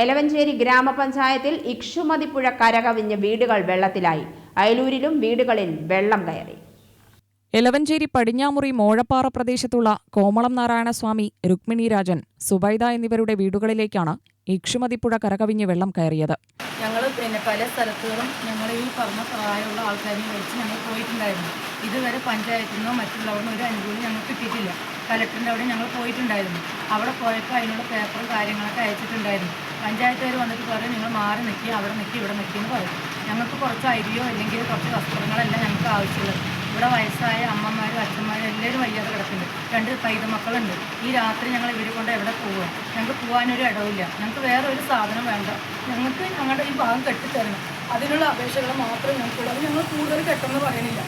എലവഞ്ചേരി ഗ്രാമപഞ്ചായത്തിൽ ഇക്ഷുമതിപ്പുഴ കരകവിഞ്ഞ് വീടുകൾ വെള്ളത്തിലായി. അയലൂരിലും വീടുകളിൽ വെള്ളം കയറി. എലവഞ്ചേരി പടിഞ്ഞാമുറി മോഴപ്പാറ പ്രദേശത്തുള്ള കോമളം നാരായണസ്വാമി രുക്മിണി രാജൻ സുബൈദ എന്നിവരുടെ വീടുകളിലേക്കാണ് ഇക്ഷുമതിപ്പുഴ കരകവിഞ്ഞ് വെള്ളം കയറിയത്. ഞങ്ങൾ പിന്നെ പല സ്ഥലത്തുകളും ഞങ്ങൾ ഈ പറഞ്ഞ പ്രായമുള്ള ആൾക്കാരെയും വിളിച്ച് ഞങ്ങൾ പോയിട്ടുണ്ടായിരുന്നു. ഇതുവരെ പഞ്ചായത്തിൽ നിന്നോ മറ്റുള്ളവരിൽ ഒരു അനുകൂലം ഞങ്ങൾക്ക് കിട്ടിയിട്ടില്ല. കലക്ടറിന്റെ അവിടെ ഞങ്ങൾ പോയിട്ടുണ്ടായിരുന്നു. അവിടെ പോയപ്പോൾ അതിനുള്ള പേപ്പറും കാര്യങ്ങളൊക്കെ അയച്ചിട്ടുണ്ടായിരുന്നു. പഞ്ചായത്തുകാർ വന്നിട്ട് പറയും നിങ്ങൾ മാറി നിൽക്കി അവിടെ നിൽക്കി ഇവിടെ നിൽക്കി എന്ന് പറയും ഞങ്ങൾക്ക് കുറച്ച് അരിയോ അല്ലെങ്കിൽ കുറച്ച് വസ്ത്രങ്ങളല്ല ഞങ്ങൾക്ക് ആവശ്യമുള്ളത്. ഇവിടെ വയസ്സായ അമ്മമാരും അച്ഛന്മാരും എല്ലാവരും വയ്യാതെ കിടക്കുന്നുണ്ട്. രണ്ട് പൈത മക്കളുണ്ട്. ഈ രാത്രി ഞങ്ങൾ ഇവർ കൊണ്ട് എവിടെ പോവുക ഞങ്ങൾക്ക് പോകാനൊരു ഇടവില്ല ഞങ്ങൾക്ക് വേറെ ഒരു സാധനം വേണ്ട. ഞങ്ങൾക്ക് ഞങ്ങളുടെ ഈ ഭാഗം കെട്ടിത്തരണം. അതിനുള്ള അപേക്ഷകൾ മാത്രമേ ഞങ്ങൾക്കുള്ളൂ. അത് ഞങ്ങൾ കൂടുതൽ കെട്ടെന്ന് പറയുന്നില്ല.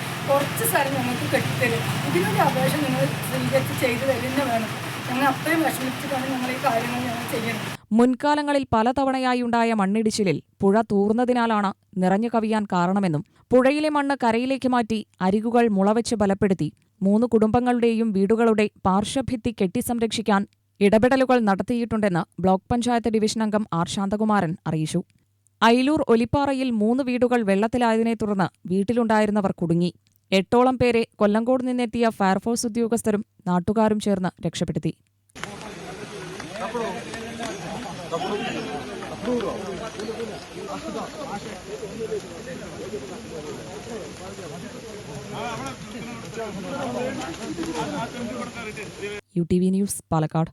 സ്ഥലം ഞങ്ങൾക്ക് കെട്ടിത്തരും. ഇതിനൊരു അപേക്ഷ നിങ്ങൾ സ്വീകരിച്ച് ചെയ്തു തരുന്ന വേണം. ഞങ്ങൾ അത്രയും വിഷമിച്ചിട്ടാണ് ഞങ്ങൾ ഈ കാര്യങ്ങൾ ഞങ്ങൾ ചെയ്യുന്നത് മുൻകാലങ്ങളിൽ പലതവണയായുണ്ടായ മണ്ണിടിച്ചിലിൽ പുഴ തൂർന്നതിനാലാണ് നിറഞ്ഞു കവിയാൻ കാരണമെന്നും പുഴയിലെ മണ്ണ് കരയിലേക്ക് മാറ്റി അരികുകൾ മുളവെച്ച് ബലപ്പെടുത്തി മൂന്ന് കുടുംബങ്ങളുടെയും വീടുകളുടെ പാർശ്വഭിത്തി കെട്ടി കെട്ടിസംരക്ഷിക്കാൻ ഇടപെടലുകൾ നടത്തിയിട്ടുണ്ടെന്ന് ബ്ലോക്ക് പഞ്ചായത്ത് ഡിവിഷൻ അംഗം ആർ ശാന്തകുമാരൻ അറിയിച്ചു. അയിലൂർ ഒലിപ്പാറയിൽ മൂന്ന് വീടുകൾ വെള്ളത്തിലായതിനെ തുടർന്ന് വീട്ടിലുണ്ടായിരുന്നവർ കുടുങ്ങി. എട്ടോളം പേരെ കൊല്ലങ്കോട് നിന്നെത്തിയ ഫയർഫോഴ്സ് ഉദ്യോഗസ്ഥരും നാട്ടുകാരും ചേർന്ന് രക്ഷപ്പെടുത്തി. U T V news Palakkad.